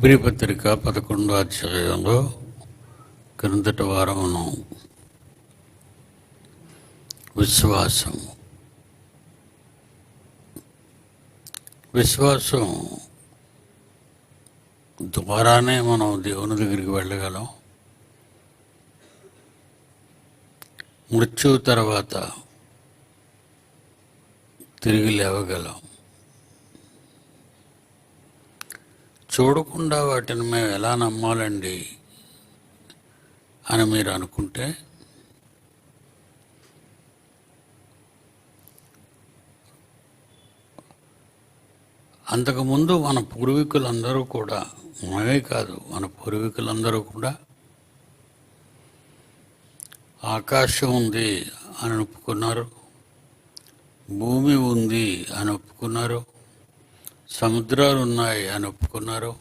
హెబ్రి పత్రిక పదకొండో అధ్యాయంలో క్రిందటి వారమును విశ్వాసం. విశ్వాసం ద్వారానే మనం దేవుని దగ్గరికి వెళ్ళగలం. మృత్యువు తర్వాత తిరిగి లేవగలం. చూడకుండా వాటిని మేము ఎలా నమ్మాలండి అని మీరు అనుకుంటే? అంతకుముందు మన పూర్వీకులందరూ కూడా మనమే కాదు మన పూర్వీకులందరూ కూడా ఆకాశం ఉంది అని ఒప్పుకున్నారు భూమి ఉంది అని ఒప్పుకున్నారు సముద్రాలు ఉన్నాయి అని ఒప్పుకున్నారు.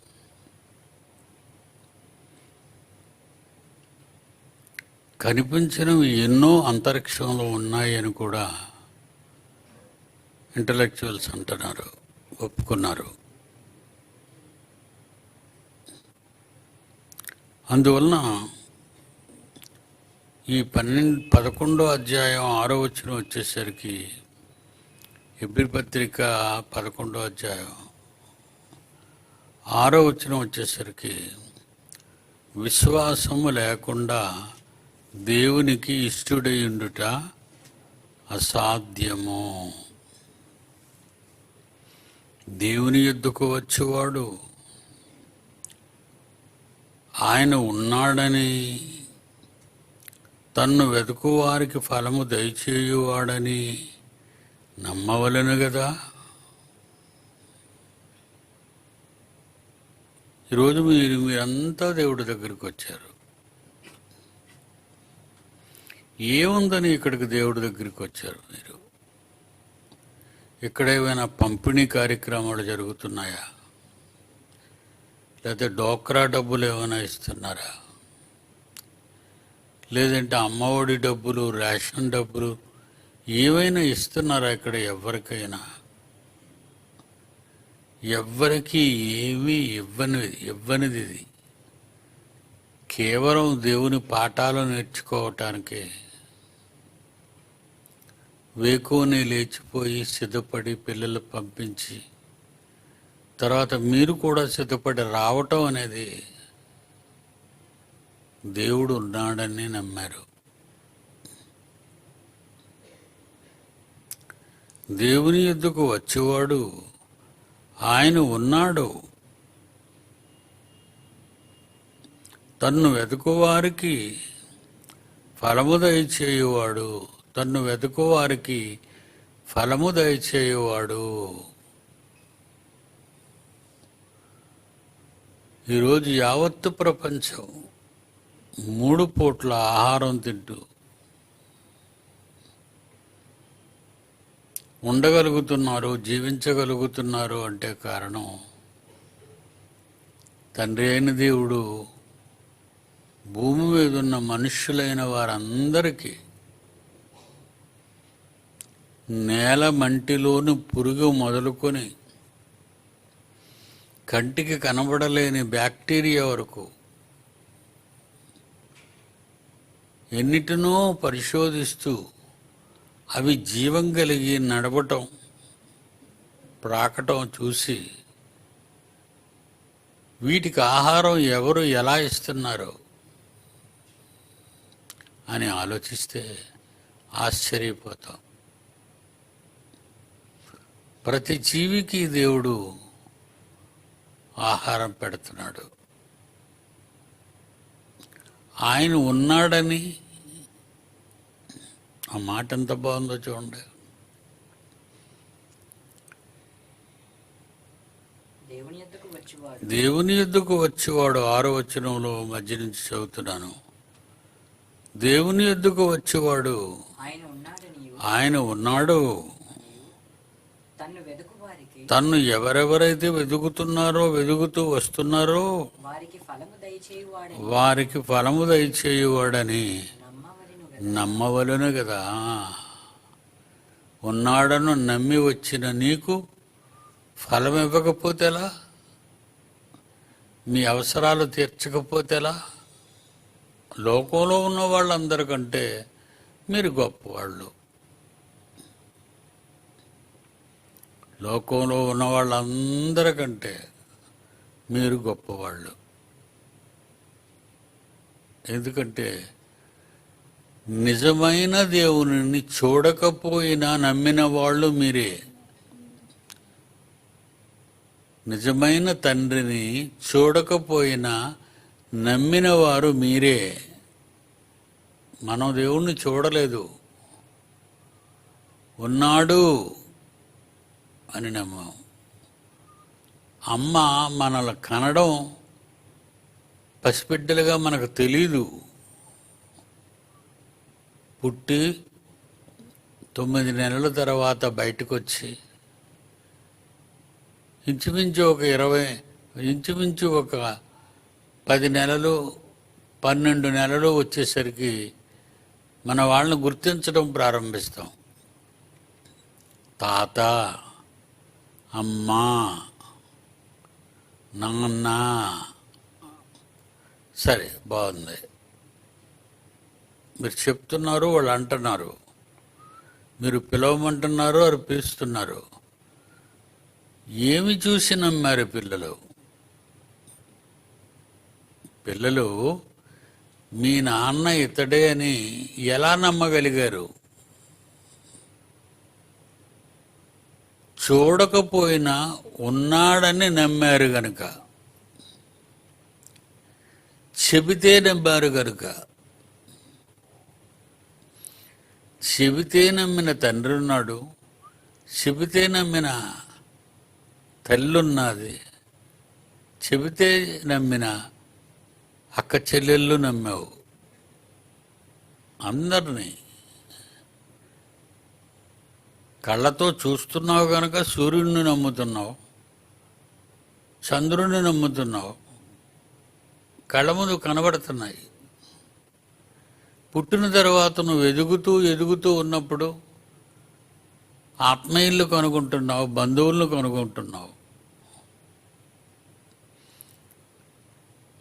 కనిపించినవి ఎన్నో అంతరిక్షంలో ఉన్నాయి అని కూడా ఇంటలెక్చువల్స్ అంటున్నారు ఒప్పుకున్నారు. అందువలన ఈ పన్నెండు పదకొండో అధ్యాయం ఆరో వచ్చిన వచ్చేసరికి ఎబ్రి పత్రిక పదకొండో అధ్యాయం. ఆరో వచ్చిన వచ్చేసరికి విశ్వాసము లేకుండా దేవునికి ఇష్టడయుండుట అసాధ్యము. దేవుని ఎద్దుకు వచ్చేవాడు ఆయన ఉన్నాడని తన్ను వెతుకు వారికి ఫలము దయచేయువాడని నమ్మవలను కదా ఈరోజు మీరు మీరంతా దేవుడి దగ్గరికి వచ్చారు. ఏముందని ఇక్కడికి దేవుడి దగ్గరికి వచ్చారు మీరు? ఇక్కడ ఏమైనా పంపిణీ కార్యక్రమాలు జరుగుతున్నాయా? లేకపోతే డోక్రా డబ్బులు ఏమైనా ఇస్తున్నారా? లేదంటే అమ్మఒడి డబ్బులు రేషన్ డబ్బులు ఏవైనా ఇస్తున్నారా ఇక్కడ ఎవరికైనా? ఎవ్వరికి ఏమీ ఇవ్వని ఇవ్వనిది ఇది కేవలం దేవుని పాఠాలు నేర్చుకోవటానికే. వేకువని లేచిపోయి సిద్ధపడి పిల్లలు పంపించి తర్వాత మీరు కూడా సిద్ధపడి రావటం అనేది దేవుడు ఉన్నాడని నమ్మారు. దేవుని ఎద్దుకు వచ్చేవాడు. ఆయన ఉన్నాడు. తన్ను వెతుకువారికి ఫలము దయచేయువాడు. తన్ను వెతుకువారికి ఫలము దయచేయువాడు. ఈరోజు యావత్తు ప్రపంచం మూడు పూట్ల ఆహారం తింటూ ఉండగలుగుతున్నారు జీవించగలుగుతున్నారు అంటే కారణం తండ్రి అయిన దేవుడు భూమి మీద ఉన్న మనుష్యులైన వారందరికీ నేల మంటిలోని పురుగు మొదలుకొని కంటికి కనబడలేని బ్యాక్టీరియా వరకు ఎన్నిటినో పరిశోధిస్తూ అవి జీవం కలిగి నడవటం ప్రాకటం చూసి వీటికి ఆహారం ఎవరు ఎలా ఇస్తున్నారో అని ఆలోచిస్తే ఆశ్చర్యపోతాం. ప్రతి జీవికి దేవుడు ఆహారం పెడుతున్నాడు. ఆయన ఉన్నాడని ఆ మాట ఎంత బాగుందో చూడండి. దేవుని ఎద్దుకు వచ్చేవాడు. ఆరో వచనంలో మధ్య నుంచి చదువుతున్నాను. దేవుని ఎద్దుకు వచ్చేవాడు ఆయన ఉన్నాడు. తన్ను ఎవరెవరైతే వెతుకుతున్నారో వెతుకుతూ వస్తున్నారో వారికి ఫలము దయచేయువాడని. వారికి ఫలము దయచేయువాడని నమ్మవలను కదా ఉన్నాడను నమ్మి వచ్చిన నీకు ఫలం ఇవ్వకపోతేలా మీ అవసరాలు తీర్చకపోతే ఎలా లోకంలో ఉన్న వాళ్ళందరికంటే మీరు గొప్పవాళ్ళు. లోకంలో ఉన్న వాళ్ళందరికంటే మీరు గొప్పవాళ్ళు. ఎందుకంటే నిజమైన దేవుని చూడకపోయినా నమ్మిన వాళ్ళు మీరే. నిజమైన తండ్రిని చూడకపోయినా నమ్మిన వారు మీరే. మనం దేవుణ్ణి చూడలేదు. ఉన్నాడు అని నమ్మాం. అమ్మ మనల్ని కనడం పసిబిడ్డలుగా మనకు తెలీదు. పుట్టి తొమ్మిది నెలల తర్వాత బయటకు వచ్చి ఇంచుమించు ఒక ఇరవై ఇంచుమించు ఒక పది నెలలు పన్నెండు నెలలు వచ్చేసరికి మన వాళ్ళని గుర్తించడం ప్రారంభిస్తాం. తాత అమ్మా నాన్న సరే బాగుంది. మీరు చెప్తున్నారు వాళ్ళు అంటున్నారు. మీరు పిలవమంటున్నారు వారు పిలుస్తున్నారు. ఏమి చూసి నమ్మారు పిల్లలు? పిల్లలు మీ నాన్న ఇతడే అని ఎలా నమ్మగలిగారు? చూడకపోయినా ఉన్నాడని నమ్మారు గనుక. చెబితే నమ్మారు గనుక. చెబితే నమ్మిన తండ్రి ఉన్నాడు చెబితే నమ్మిన తల్లున్నది చెబితే నమ్మిన అక్క చెల్లెళ్ళు నమ్మావు. అందరినీ కళ్ళతో చూస్తున్నావు కనుక సూర్యుడిని నమ్ముతున్నావు చంద్రుడిని నమ్ముతున్నావు కళ్ళ ముందు కనబడుతున్నాయి. పుట్టిన తర్వాత నువ్వు ఎదుగుతూ ఎదుగుతూ ఉన్నప్పుడు ఆత్మీయులు కనుగొంటున్నావు బంధువులను కనుగొంటున్నావు.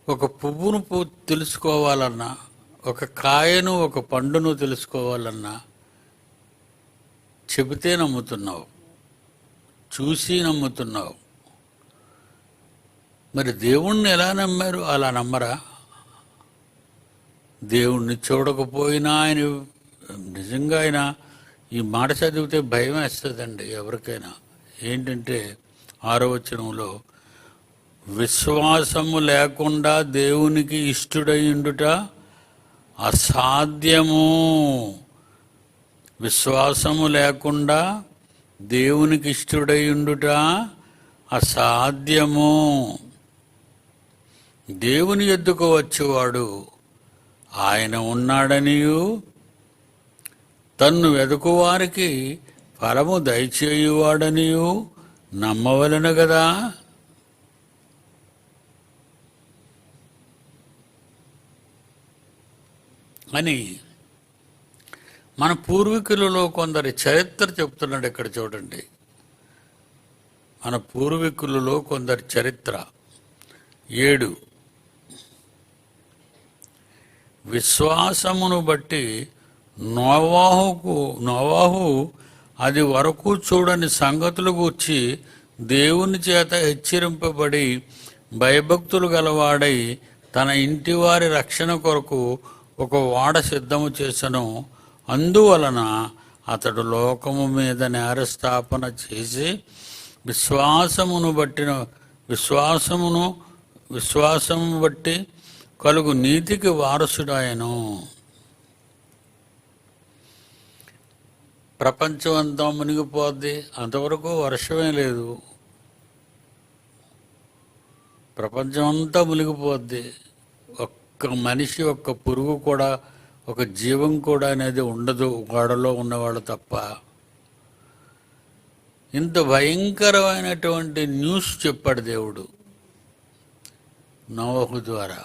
ఒక పువ్వును తెలుసుకోవాలన్నా ఒక కాయను ఒక పండును తెలుసుకోవాలన్నా చెబితే నమ్ముతున్నావు చూసి నమ్ముతున్నావు. మరి దేవుణ్ణి ఎలా నమ్మారు? అలా నమ్మరా? దేవుణ్ణి చూడకపోయినా ఆయన నిజంగా ఆయన ఈ మాట చదివితే భయం వేస్తుందండి ఎవరికైనా. ఏంటంటే ఆరో వచనంలో విశ్వాసము లేకుండా దేవునికి ఇష్టడయుండుట అసాధ్యము. విశ్వాసము లేకుండా దేవునికి ఇష్టడయుండుట అసాధ్యము. దేవుని ఎద్దుకు వచ్చేవాడు ఆయన ఉన్నాడనియు. తన్ను వెదుకువారికి ఫలము దయచేయువాడనియు. నమ్మవలను కదా అని మన పూర్వీకులలో కొందరి చరిత్ర చెప్తున్నాడు ఇక్కడ చూడండి. మన పూర్వీకులలో కొందరి చరిత్ర. ఏడు. విశ్వాసమును బట్టి నోవాహుకు నోవాహు అది వరకు చూడని సంగతులు గూర్చి దేవుని చేత హెచ్చరింపబడి భయభక్తులు గలవాడై తన ఇంటి వారి రక్షణ కొరకు ఒక వాడ సిద్ధము చేసను. అందువలన అతడు లోకము మీద నేరస్థాపన చేసి విశ్వాసమును బట్టిన విశ్వాసమును విశ్వాసము బట్టి కలుగు నీతికి వారసుడాయను. ప్రపంచం అంతా మునిగిపోద్ది. అంతవరకు వర్షమే లేదు. ప్రపంచం అంతా మునిగిపోద్ది. ఒక్క మనిషి ఒక్క పురుగు కూడా ఒక జీవం కూడా అనేది ఉండదు గోడలో ఉన్నవాళ్ళు తప్ప. ఇంత భయంకరమైనటువంటి న్యూస్ చెప్పాడు దేవుడు నోహు ద్వారా.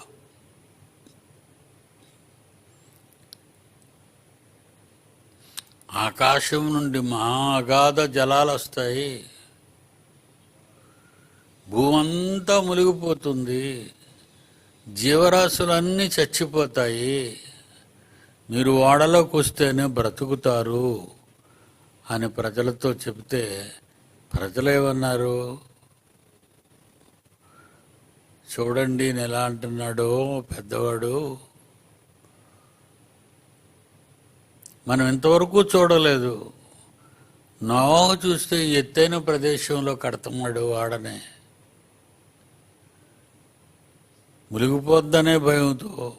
ఆకాశం నుండి మహా అగాధ జలాలు వస్తాయి. భూమంతా మునిగిపోతుంది. జీవరాశులన్నీ చచ్చిపోతాయి. మీరు ఓడలోకి వస్తేనే బ్రతుకుతారు అని ప్రజలతో చెబితే ప్రజలు ఏమన్నారు? చూడండి నేను ఎలా అంటున్నాడో పెద్దవాడు మనం ఇంతవరకు చూడలేదు. నోహ చూస్తే ఎత్తైన ప్రదేశంలో కడతమాడు వాడనే. మునిగిపోద్దనే భయంతో.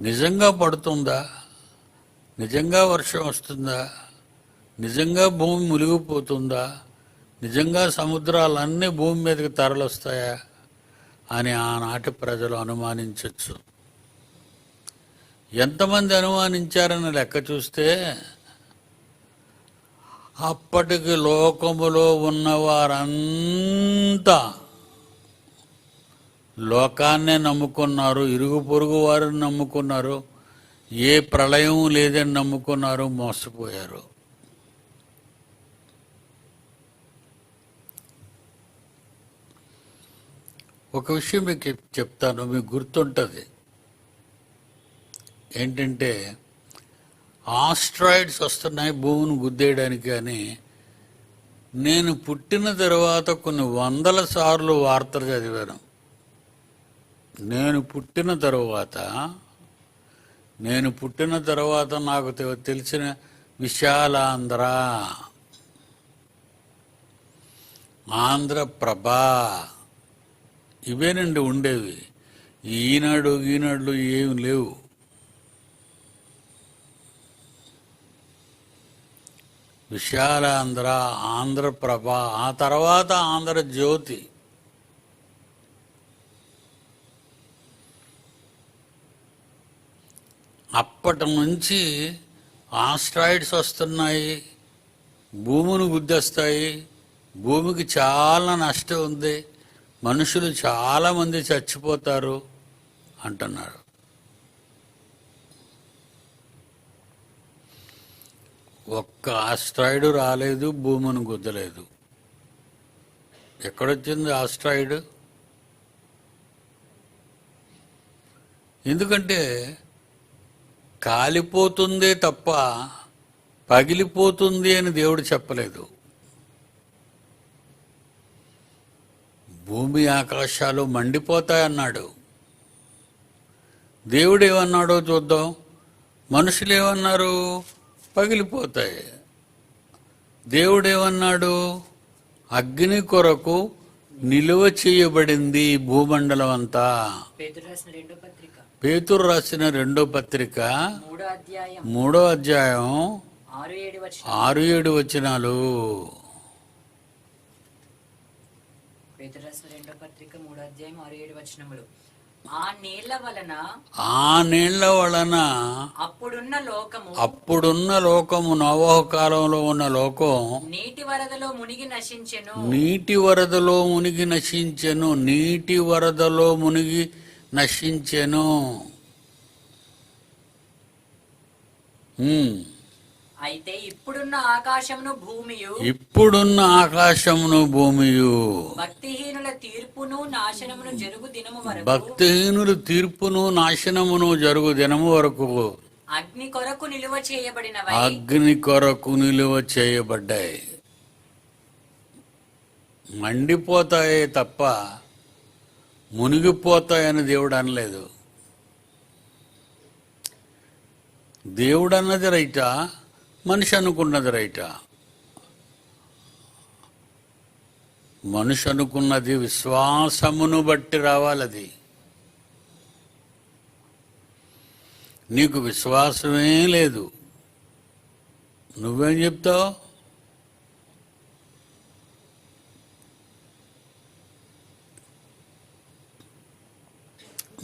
నిజంగా పడుతుందా? నిజంగా వర్షం వస్తుందా? నిజంగా భూమి మునిగిపోతుందా? నిజంగా సముద్రాలన్నీ భూమి మీదకి తరలొస్తాయా? అని ఆనాటి ప్రజలు అనుమానించవచ్చు ఎంతమంది అనుమానించారని లెక్క చూస్తే అప్పటికి లోకములో ఉన్నవారంతా లోకాన్నే నమ్ముకున్నారు ఇరుగు పొరుగు వారిని నమ్ముకున్నారు ఏ ప్రళయం లేదని నమ్ముకున్నారు మోసపోయారు. ఒక విషయం మీకు చెప్తాను మీకు గుర్తుంటుంది. ఏంటంటే ఆస్ట్రాయిడ్స్ వస్తున్నాయి భూమిని గుద్దేయడానికి కానీ నేను పుట్టిన తర్వాత కొన్ని వందల సార్లు వార్తలు చదివాను. నేను పుట్టిన తర్వాత నేను పుట్టిన తర్వాత నాకు తె- తెలిసిన విశాలాంధ్ర. ఆంధ్రప్రభ. ఇవేనండి ఉండేవి. ఈనాడు ఈనాడు ఏమి లేవు. విశాలాంధ్ర ఆంధ్రప్రభ ఆ తర్వాత ఆంధ్రజ్యోతి. అప్పటి నుంచి ఆస్ట్రాయిడ్స్ వస్తున్నాయి భూమిని గుద్దేస్తాయి భూమికి చాలా నష్టం ఉంది మనుషులు చాలామంది చచ్చిపోతారు అంటున్నారు. ఒక్క ఆస్ట్రాయిడ్ రాలేదు భూమిని గుద్దలేదు. ఎక్కడొచ్చింది ఆస్ట్రాయిడ్? ఎందుకంటే కాలిపోతుందే తప్ప పగిలిపోతుంది అని దేవుడు చెప్పలేదు. భూమి ఆకాశాలు మండిపోతాయన్నాడు. దేవుడు ఏమన్నాడో చూద్దాం. మనుషులు ఏమన్నారు? పగిలిపోతాయి. దేవుడు ఏమన్నాడు అగ్ని కొరకు నిలువ చేయబడింది భూమండలం అంతా. పేతురు రాసిన రెండో పత్రిక. మూడో అధ్యాయం. ఆరు ఏడు వచనాలు. పేతురు రాసిన రెండో పత్రిక మూడో అధ్యాయం ఆరు ఏడు వచనములు. ఆ నీళ్ళ వలన ఆ నీళ్ళ వలన అప్పుడున్న లోకము అప్పుడున్న లోకము నవోహ కాలంలో ఉన్న లోకం నీటి వరదలో మునిగి నశించెను. నీటి వరదలో మునిగి నశించెను. నీటి వరదలో మునిగి నశించెను. అయితే ఇప్పుడున్న ఆకాశమును భూమియు. ఇప్పుడున్న ఆకాశమును భూమియు. భక్తిహీనుల తీర్పును నాశనమును జరుగు దినము వరకు. భక్తిహీనులు తీర్పును నాశనమును జరుగు దినము వరకు. అగ్ని కొరకు నిలువ చేయబడినవై. అగ్ని కొరకు నిలువ చేయబడ్డాయి. మండిపోతాయే తప్ప మునిగిపోతాయని దేవుడు అనలేదు. దేవుడు అన్నది రైటా? మనిషి అనుకున్నది రైటా? మనిషి అనుకున్నది విశ్వాసమును బట్టి రావాలది. నీకు విశ్వాసమే లేదు. నువ్వేం చెప్తావు?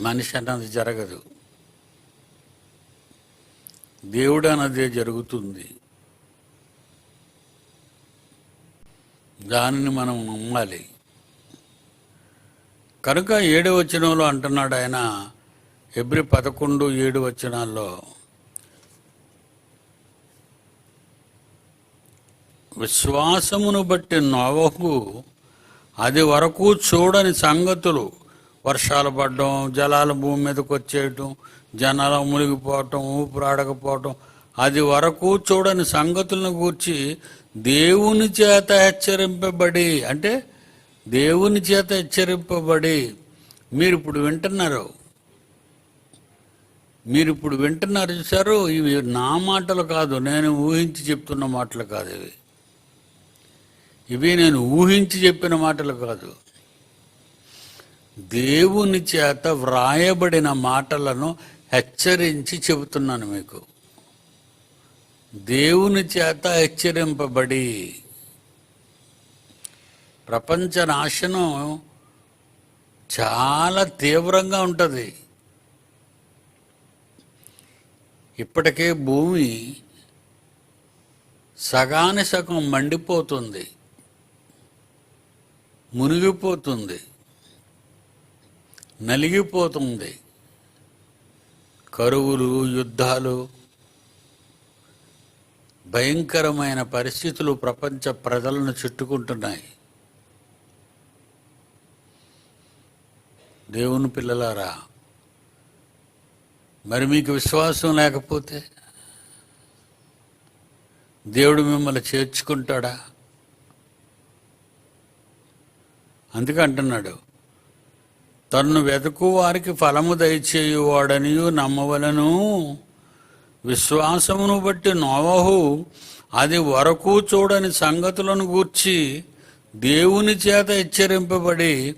మనిషి అన్నది జరగదు. దేవుడు అన్నదే జరుగుతుంది. దానిని మనం నమ్మాలి. కనుక ఏడు వచనంలో అంటున్నాడు ఆయన ఎబ్రి పదకొండు ఏడు వచనాల్లో. విశ్వాసమును బట్టి నోవకు అది వరకు చూడని సంగతులు వర్షాలు పడడం జలాలు భూమి మీదకి వచ్చేయటం జనాలు మునిగిపోవటం ఊపిరాడకపోవటం. అది వరకు చూడని సంగతులను గూర్చి దేవుని చేత హెచ్చరింపబడి అంటే దేవుని చేత హెచ్చరింపబడి మీరు ఇప్పుడు వింటున్నారు. మీరు ఇప్పుడు వింటున్నారు చూసారు ఇవి నా మాటలు కాదు నేను ఊహించి చెప్తున్న మాటలు కాదు ఇవి. ఇవి నేను ఊహించి చెప్పిన మాటలు కాదు. దేవుని చేత వ్రాయబడిన మాటలను హెచ్చరించి చెబుతున్నాను మీకు. దేవుని చేత హెచ్చరింపబడి ప్రపంచ నాశనం చాలా తీవ్రంగా ఉంటుంది. ఇప్పటికే భూమి సగాని సగం మండిపోతుంది. మునిగిపోతుంది. నలిగిపోతుంది. కరువులు యుద్ధాలు భయంకరమైన పరిస్థితులు ప్రపంచ ప్రజలను చుట్టుకుంటున్నాయి. దేవుని పిల్లలారా మరి మీకు విశ్వాసం లేకపోతే దేవుడు మిమ్మల్ని చేర్చుకుంటాడా? అందుకే అంటున్నాడు తన్ను వెతుకు వారికి ఫలము దయచేయువాడనియు నమ్మవలను. విశ్వాసమును బట్టి నోవహు అది వరకు చూడని సంగతులను గూర్చి దేవుని చేత హెచ్చరింపబడి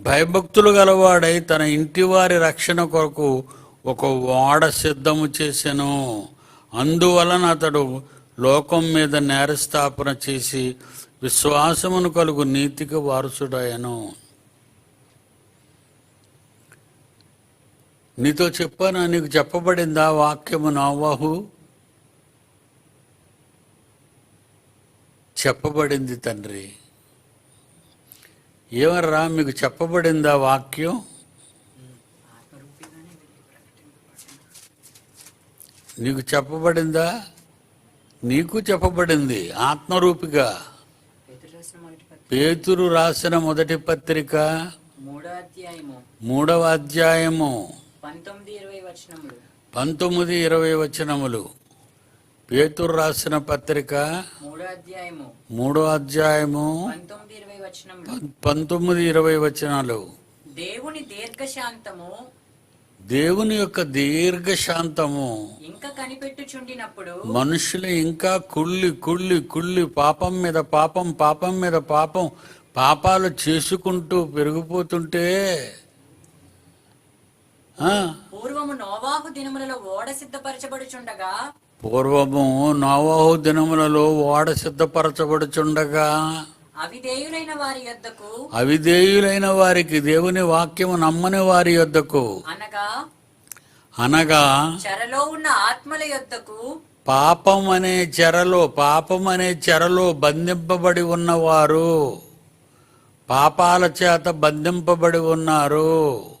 భయభక్తులు గలవాడై తన ఇంటి వారి రక్షణ కొరకు ఒక ఓడ సిద్ధము చేసెను. అందువలన అతడు లోకం మీద నేరస్థాపన చేసి విశ్వాసమును కలుగు నీతికి వారసుడాయను నీతో చెప్పానా నీకు చెప్పబడిందా వాక్యము నోవాహు చెప్పబడింది తండ్రి. ఏమర్రా మీకు చెప్పబడిందా వాక్యం? నీకు చెప్పబడిందా? నీకు చెప్పబడింది ఆత్మరూపిగా పేతురు రాసిన మొదటి పత్రిక పేతురు రాసిన మొదటి పత్రిక మూడో అధ్యాయము. మూడవ అధ్యాయము. పంతొమ్మిది ఇరవై వచనములు. పేతురు రాసిన పత్రిక మూడో అధ్యాయము. పంతొమ్మిది ఇరవై వచనాలు. దేవుని దీర్ఘశాంతము దేవుని యొక్క దీర్ఘశాంతము ఇంకా కనిపెట్టుచుండినప్పుడు మనుషులు ఇంకా కుళ్ళి కుళ్ళి కుళ్ళి పాపం మీద పాపం పాపం మీద పాపం పాపాలు చేసుకుంటూ పెరిగిపోతుంటే పూర్వము నోవాహు దినములలో ఓడ సిద్ధపరచబడుచుండగా? పూర్వము నోవాహు దినములలో ఓడ సిద్ధపరచబడుచుండగా. అవిధేయులైన వారి యొద్దకు? అవిధేయులైన వారికి దేవుని వాక్యము నమ్మని వారి యొద్దకు. అనగా? అనగా? చెరలో ఉన్న ఆత్మల యొద్దకు? పాపం అనే చెరలో పాపం అనే చెరలో బంధింపబడి ఉన్నవారు. పాపాల చేత బంధింపబడి ఉన్నారు.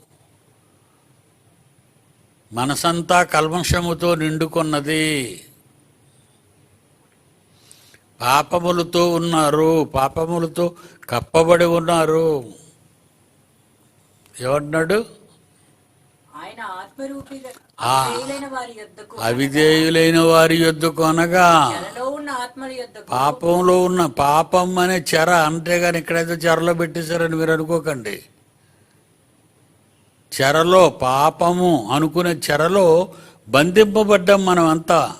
మనసంతా కల్మషముతో నిండుకున్నది. పాపములతో ఉన్నారు పాపములతో కప్పబడి ఉన్నారు. ఏమన్నాడు. అవిధేయులైన వారి యొద్దకు అనగా పాపంలో ఉన్న పాపం అనే చెర అంతేగాని ఇక్కడైతే చెరలో పెట్టేశారని మీరు అనుకోకండి. చెరలో పాపము అనుకునే చెరలో బంధింపబడ్డాం మనం అంతా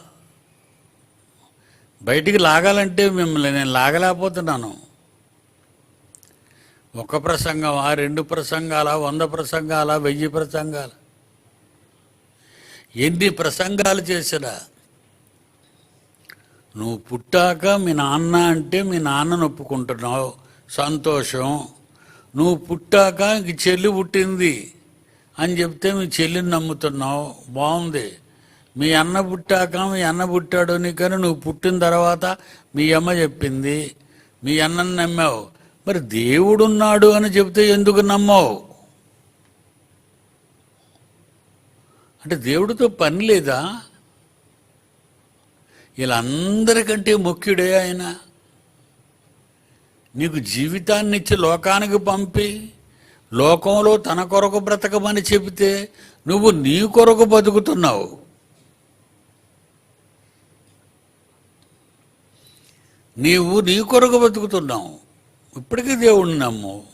బయటికి లాగాలంటే మిమ్మల్ని నేను లాగలేకపోతున్నాను. ఒక ప్రసంగం ఆ రెండు ప్రసంగాల వంద ప్రసంగాల వెయ్యి ప్రసంగాల? ఎన్ని ప్రసంగాలు చేసినా? నువ్వు పుట్టాక మీ నాన్న అంటే మీ నాన్నను ఒప్పుకుంటున్నావు సంతోషం. నువ్వు పుట్టాక ఇంక చెల్లి పుట్టింది. అని చెప్తే మీ చెల్లిని నమ్ముతున్నావు. బాగుంది. మీ అన్న పుట్టాక మీ అన్న పుట్టాడు నీకని నువ్వు పుట్టిన తర్వాత మీ అమ్మ చెప్పింది. మీ అన్నని నమ్మావు. మరి దేవుడున్నాడు అని చెప్తే ఎందుకు నమ్మావు? అంటే దేవుడితో పని లేదా? వీళ్ళందరికంటే ముఖ్యుడే ఆయన. నీకు జీవితాన్ని ఇచ్చి లోకానికి పంపి. లోకంలో తన కొరకు బ్రతకమని చెబితే నువ్వు నీ కొరకు బతుకుతున్నావు. నీవు నీ కొరకు బతుకుతున్నావు. ఇప్పటికీ దేవుణ్ణి నమ్ము.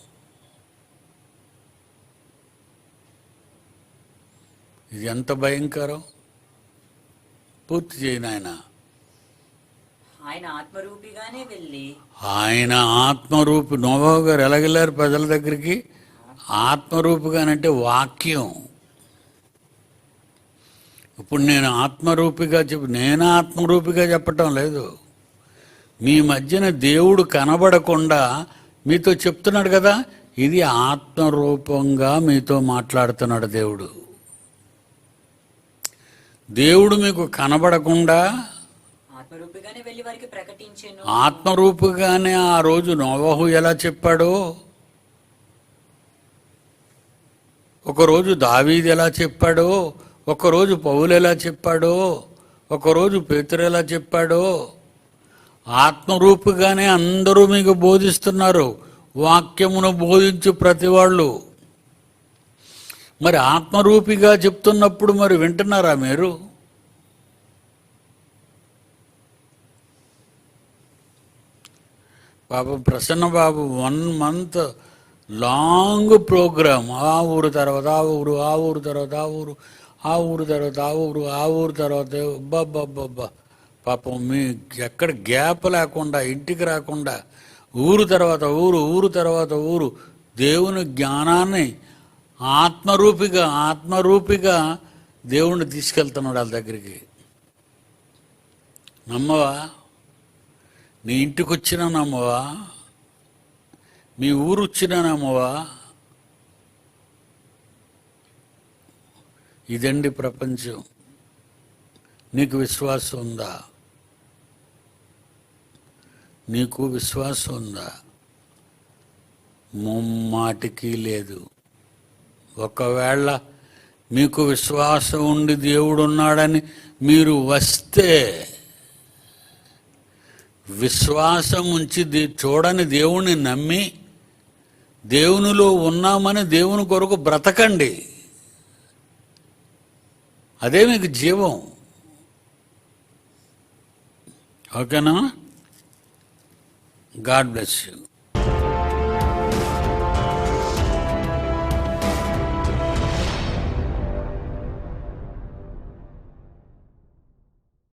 ఇది ఎంత భయంకరం. పూర్తి చేయను ఆయన ఆయన ఆత్మరూపిగానే వెళ్ళి ఆయన ఆత్మరూపి నోబాబు గారు ఎలాగెళ్ళారు ప్రజల దగ్గరికి? ఆత్మరూపిగానంటే వాక్యం. ఇప్పుడు నేను ఆత్మరూపిగా చెప్పి నేను ఆత్మరూపిగా చెప్పటం లేదు. మీ మధ్యన దేవుడు కనబడకుండా మీతో చెప్తున్నాడు కదా ఇది ఆత్మరూపంగా మీతో మాట్లాడుతున్నాడు దేవుడు. దేవుడు మీకు కనబడకుండా ఆత్మరూపిగానే ఆ రోజు నోవహు ఎలా చెప్పాడో ఒకరోజు దావీది ఎలా చెప్పాడో ఒకరోజు పౌలు ఎలా చెప్పాడో ఒకరోజు పేతురు ఎలా చెప్పాడో ఆత్మరూపుగానే అందరూ మీకు బోధిస్తున్నారు వాక్యమును బోధించు ప్రతి వాళ్ళు మరి ఆత్మరూపిగా చెప్తున్నప్పుడు మరి వింటున్నారా మీరు? పాపం Prasanna Babu one month long programme ఆ ఊరు తర్వాత ఆ ఊరు ఆ ఊరు తర్వాత ఆ ఊరు ఆ ఊరు తర్వాత ఆ ఊరు ఆ ఊరు తర్వాత అబ్బబ్బబ్బబ్బా పాపం మీ ఎక్కడ గ్యాప్ లేకుండా ఇంటికి రాకుండా ఊరు తర్వాత ఊరు ఊరు తర్వాత ఊరు దేవుని జ్ఞానాన్ని ఆత్మరూపిగా ఆత్మరూపిగా దేవుణ్ణి తీసుకెళ్తున్నాడు వాళ్ళ దగ్గరికి. నమ్మవా? నీ ఇంటికి వచ్చినా నమ్మవా? మీ ఊరు వచ్చినా ఇదండి ప్రపంచం. నీకు విశ్వాసం ఉందా? నీకు విశ్వాసం ఉందా? ముమ్మాటికి లేదు. ఒకవేళ మీకు విశ్వాసం ఉండి దేవుడు ఉన్నాడని మీరు వస్తే విశ్వాసం ఉంచి దే- చూడని దేవుణ్ణి నమ్మి దేవునిలో ఉన్నామని దేవుని కొరకు బ్రతకండి. అదే మీకు జీవం. ఓకేనా? God bless you.